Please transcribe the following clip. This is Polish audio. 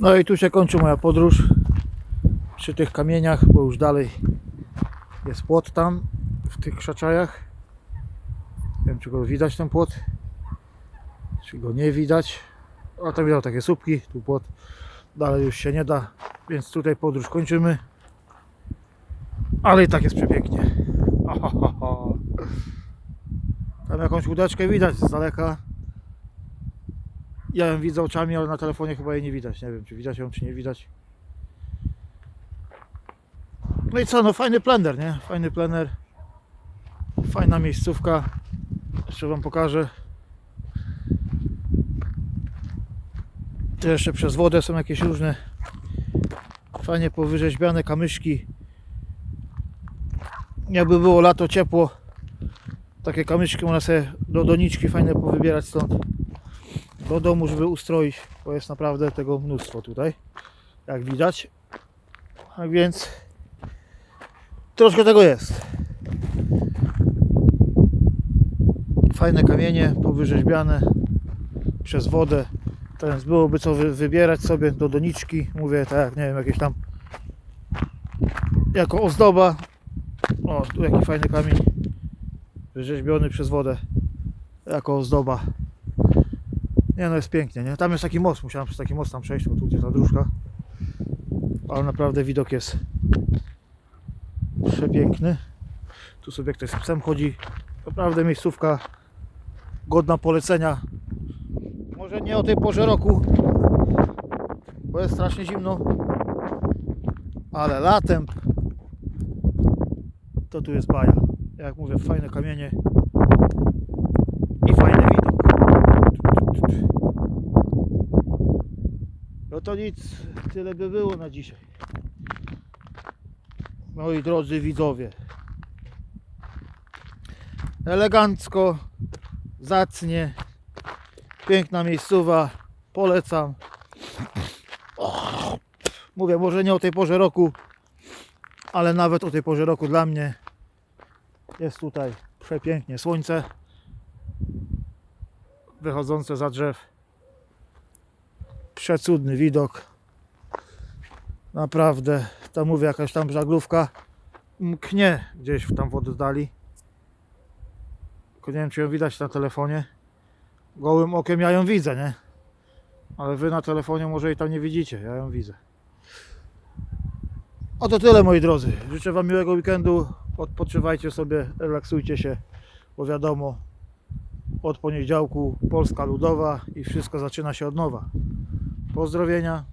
No i tu się kończy moja podróż przy tych kamieniach, bo już dalej jest płot tam w tych krzaczajach. Nie wiem czy go widać ten płot, czy go nie widać. A tam widać takie słupki, tu płot. Dalej już się nie da, więc tutaj podróż kończymy. Ale i tak jest przepięknie. Tam jakąś łódeczkę widać z daleka. Ja ją widzę oczami, ale na telefonie chyba jej nie widać. Nie wiem, czy widać ją, czy nie widać. No i co, no fajny plener, nie? Fajny plener. Fajna miejscówka. Jeszcze Wam pokażę. Tu jeszcze przez wodę są jakieś różne fajnie powyrzeźbiane kamyszki. Jakby było lato ciepło, takie kamyczki można sobie do doniczki fajne powybierać stąd do domu, żeby ustroić, bo jest naprawdę tego mnóstwo tutaj, jak widać. Tak więc troszkę tego jest. Fajne kamienie powyrzeźbiane przez wodę. Teraz byłoby co wy, wybierać sobie do doniczki. Mówię tak, nie wiem, jakieś tam jako ozdoba. O, tu jaki fajny kamień wyrzeźbiony przez wodę jako ozdoba. Nie no, jest pięknie, nie? Tam jest taki most, musiałem przez taki most tam przejść, bo tu gdzie ta dróżka. Ale naprawdę widok jest przepiękny. Tu sobie ktoś z psem chodzi. Naprawdę miejscówka godna polecenia. Może nie o tej porze roku, bo jest strasznie zimno. Ale latem to tu jest baja. Jak mówię, fajne kamienie i fajny widok. No to nic, tyle by było na dzisiaj. Moi drodzy widzowie. Elegancko, zacnie, piękna miejscowa, polecam. Mówię, może nie o tej porze roku, ale nawet o tej porze roku dla mnie jest tutaj przepięknie. Słońce wychodzące za drzew. Przecudny widok. Naprawdę. Tam mówię, jakaś tam żaglówka mknie gdzieś w tam w oddali. Tylko nie wiem, czy ją widać na telefonie. Gołym okiem ja ją widzę, nie? Ale wy na telefonie może jej tam nie widzicie. Ja ją widzę. O to tyle moi drodzy. Życzę Wam miłego weekendu. Odpoczywajcie sobie, relaksujcie się, bo wiadomo, od poniedziałku Polska Ludowa i wszystko zaczyna się od nowa. Pozdrowienia.